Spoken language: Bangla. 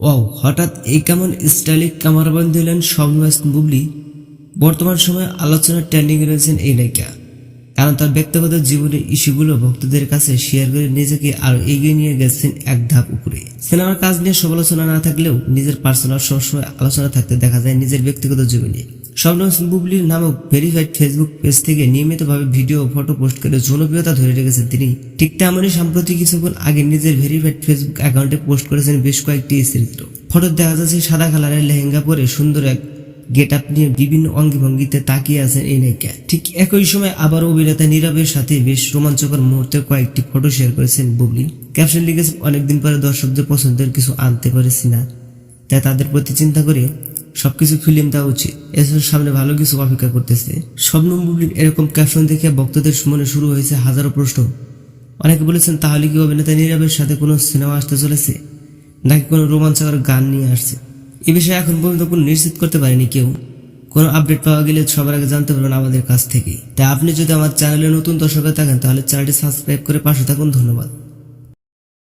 ওয়াও, হঠাৎ এই কেমন স্টাইলিক কামারবন্দি হলেন শবনওয়াজ বুবলি? বর্তমান সময়ে আলোচনার ট্রেন্ডিং রয়েছেন এই নায়িকা। কারণ তার ব্যক্তিগত জীবনের ইস্যুগুলো ভক্তদের কাছে শেয়ার করে নিজেকে আরও এগিয়ে নিয়ে গেছেন এক ধাপ উপরে। সিনেমার কাজ নিয়ে সমালোচনা না থাকলেও নিজের পার্সোনাল সবসময় আলোচনা থাকতে দেখা যায় নিজের ব্যক্তিগত জীবনে। শবনম বুবলির নামক ভেরিফাইড ফেসবুক পেজ থেকে নিয়মিতভাবে ভিডিও ফটো পোস্ট করে জনপ্রিয়তা ধরে রেখেছেন তিনি। ঠিক তেমনই সাম্প্রতিক কিছুক্ষণ আগে নিজের ভেরিফাইড ফেসবুক অ্যাকাউন্টে পোস্ট করেছেন বেশ কয়েকটি চিত্র ফটো দেখা যাচ্ছে সাদা কালারের লেহেঙ্গা পরে সুন্দর এক গেট আপ নিয়ে বিভিন্ন অঙ্গি ভঙ্গিতে তাকিয়ে আছেন এই নায়িকা। ঠিক একই সময় আবার অভিনেতা নীরবের সাথে বেশ রোমাঞ্চকর মুহূর্তে কয়েকটি ফটো শেয়ার করেছেন বুবলি। ক্যাপশন লিখেছেন, অনেকদিন পরে দর্শকদের পছন্দের কিছু আনতে পারেছি না। তাই তাদের প্রতি চিন্তা করে সবকিছু ফিল্ম দেওয়া উচিত। এছাড়া সামনে ভালো কিছু অপেক্ষা করতেছে। শবনম বুবলির এরকম ক্যাপশন দেখে ভক্তদের মনে শুরু হয়েছে হাজারো প্রশ্ন। অনেকে বলেছেন, তাহলে কি অভিনেতা নীরবের সাথে কোনো সিনেমা আসতে চলেছে? নাকি কোনো রোমাঞ্চকর গান নিয়ে আসছে? এ বিষয়ে এখন পর্যন্ত কোনো নিশ্চিত করতে পারেনি কেউ। কোনো আপডেট পাওয়া গেলে সবার আগে জানতে পারবেন আমাদের কাছ থেকে। তাই আপনি যদি আমার চ্যানেলে নতুন দর্শক থাকেন, তাহলে চ্যানেলটি সাবস্ক্রাইব করে পাশে থাকুন। ধন্যবাদ।